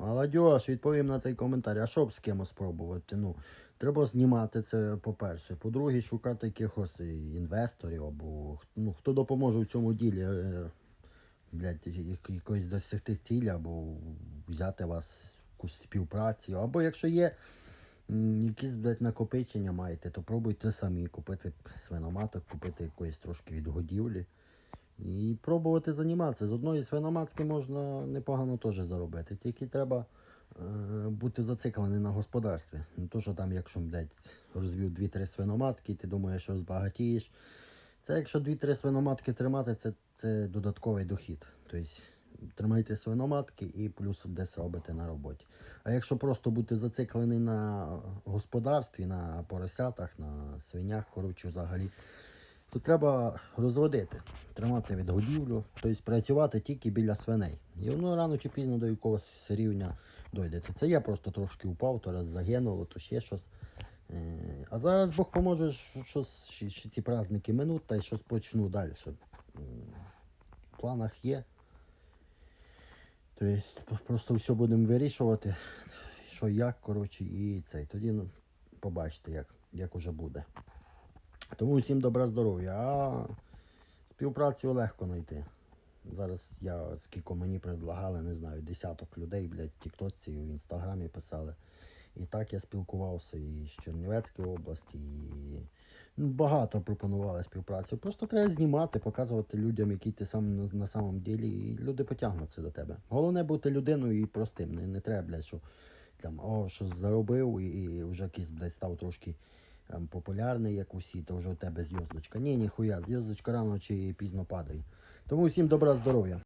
Молодіж, відповім на цей коментар. А що б з кимось спробувати? Ну, треба знімати це, по-перше. По-друге, шукати якихось інвесторів або ну, хто допоможе в цьому ділі. е, Блядь, як- якоїсь досягти цілі, або взяти вас якусь співпрацю. Або якщо є якісь блядь, накопичення маєте, то пробуйте самі купити свиноматок, купити якоїсь трошки від годівлі. І пробувати займатися. З одної свиноматки можна непогано теж заробити. Тільки треба е, бути зациклений на господарстві. Не то, що там, якщо блядь, розвів 2-3 свиноматки, ти думаєш, що збагатієш. Це якщо 2-3 свиноматки тримати, це, це додатковий дохід. Тобто тримайте свиноматки і плюс десь робите на роботі. А якщо просто бути зациклений на господарстві, на поросятах, на свинях, коротше, взагалі, то треба розводити, тримати відгодівлю, тобто працювати тільки біля свиней. І воно рано чи пізно до якогось рівня дойдете. Це я просто трошки упав, то раз загинув, то ще щось. Е, А зараз Бог поможе, що- ще, ці праздники минуть, та й щось почну далі. В планах є. Тобто просто все будемо вирішувати, що як, коротше, і цей. Тоді ну, побачите, як, як уже буде. Тому всім добра здоров'я. А співпрацю легко знайти. Зараз я скільки мені предлагали, не знаю, десяток людей, блядь, Тіктоці, в інстаграмі писали. І так я спілкувався і з Чернівецької області, і ну, багато пропонували співпрацю. Просто треба знімати, показувати людям, який ти сам на, самом ділі, і люди потягнуться до тебе. Головне бути людиною і простим. Не, не треба, блядь, що там, о, щось заробив, і, і вже якийсь, блядь, став трошки там, популярний, як усі, то вже у тебе зв'язочка. Ні, ніхуя, зв'язочка рано чи пізно падає. Тому всім добра здоров'я.